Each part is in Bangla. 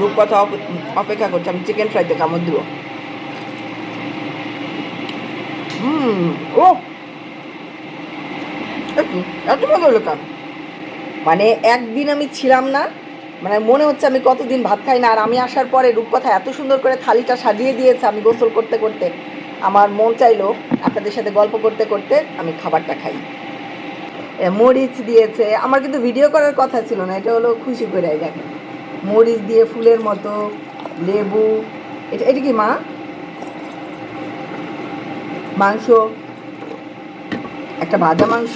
রূপকথা অপ- অপেক্ষা করছে। আমি চিকেন ফ্রাইতে কামড় দিব। হুম, ও! এত- মজা হলো কাম মানে একদিন আমি ছিলাম না মানে মনে হচ্ছে আমি কতদিন ভাত খাই না, আর আমি আসার পরে রূপকথা এত সুন্দর করে থালিটা সাজিয়ে দিয়েছে আমি গোসল করতে করতে। আমার মন চাইলো আপনাদের সাথে গল্প করতে করতে আমি খাবারটা খাই। মরিচ দিয়েছে, আমার কিন্তু ভিডিও করার কথা ছিল না, এটা হলো খুশি করে দেখেন। মরিচ দিয়ে ফুলের মতো লেবু এটা এটা কি মা? মাংস একটা ভাজা মাংস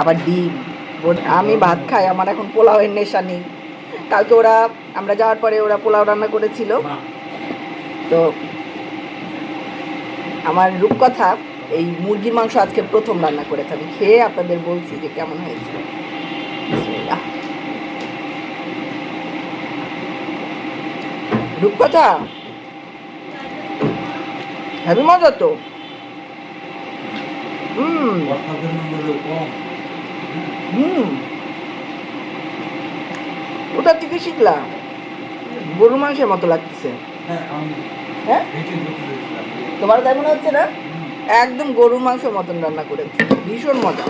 আবার ডিম। আমি ভাত খাই আমার এখন পোলাওয়ের নেশা নেই। কালকে ওরা আমরা যাওয়ার পরে ওরা পোলাও রান্না করেছিল। তো আমার রূপকথা এই মুরগির মাংস আজকে প্রথম রান্না করেছে। আমি খেয়ে আপনাদের বলছি যে কেমন হয়েছে। রূপকথা? হ্যাভি মজা তো। হুম। হুম। ওটা থেকে শিখলা? গরু মাংসের মতো লাগতেছে। হ্যাঁ? তোমার তাই মনে হচ্ছে না? একদম গরুর মাংসের মতন রান্না করেছে। ভীষণ মজা।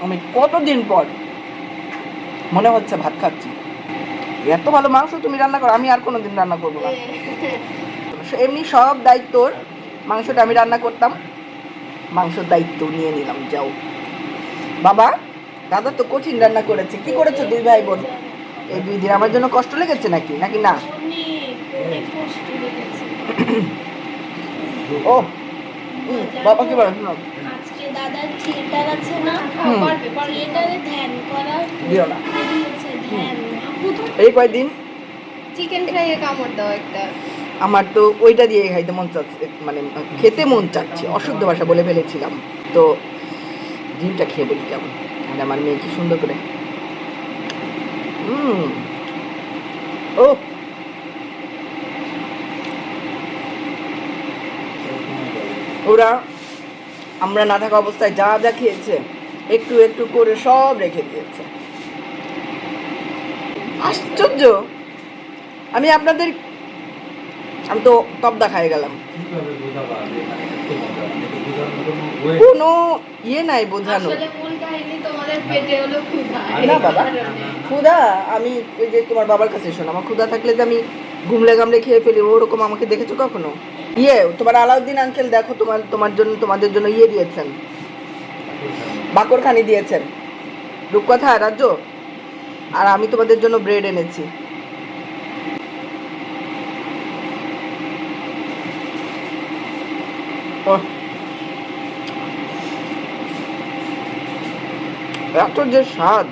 আমি কতদিন পর মনে হচ্ছে ভাত খাচ্ছি। এত ভালো মাংস তুমি রান্না করো আমি আর কোনো দিন রান্না করব না। এমনি সব দায়িত্বর মাংসটা আমি রান্না করতাম। মাংসর দায়িত্ব নিয়ে নিলাম যাও। বাবা দাদা তো কঠিন রান্না করেছে। কি করেছ দুই ভাই বোন এই দুই দিন আমার জন্য কষ্ট লেগেছে নাকি? নাকি না? ও বাবা কি বলেন শোনো। আজকে দাদার থিয়েটার আছে না? ধ্যান করা। দিও না। ধ্যান। এই কয়দিন? চিকেন ফ্রাইয়ে কামড় দাও একটা। আমার তো ওইটা দিয়ে খাইতে মন চাচ্ছে মানে খেতে মন চাচ্ছে অশুদ্ধ ভাষা বলে ফেলেছিলাম। তো ডিমটা খেয়ে দেখি কেমন। আর আমার মেয়ে কি সুন্দর করে। হুম ও। ওরা আমরা না থাকা অবস্থায় যা যা খেয়েছে একটু একটু করে সব রেখে দিয়েছে। আশ্চর্য। আমি আপনাদের আমি তো তবদা খাই গেলাম। কোনো ইয়ে নাই বোঝানো আসলে মূল কাহিনী তোমাদের পেটে হলো ক্ষুধা না বাবা। ক্ষুধা আমি ওই যে তোমার বাবার কাছে শোনো আমার ক্ষুধা থাকলে যে আমি ঘুমলে গামলে খেয়ে ফেলি ওরকম আমাকে দেখেছ কখনো? ইয়ে তোমার আলাউদ্দিন আঙ্কেল দেখো তোমার তোমার জন্য তোমাদের জন্য ইয়ে দিয়েছেন। বাকরখানি। দিয়েছেন। রূপকথা রাজ্য? আর আমি তোমাদের জন্য ব্রেড এনেছি। এত যে স্বাদ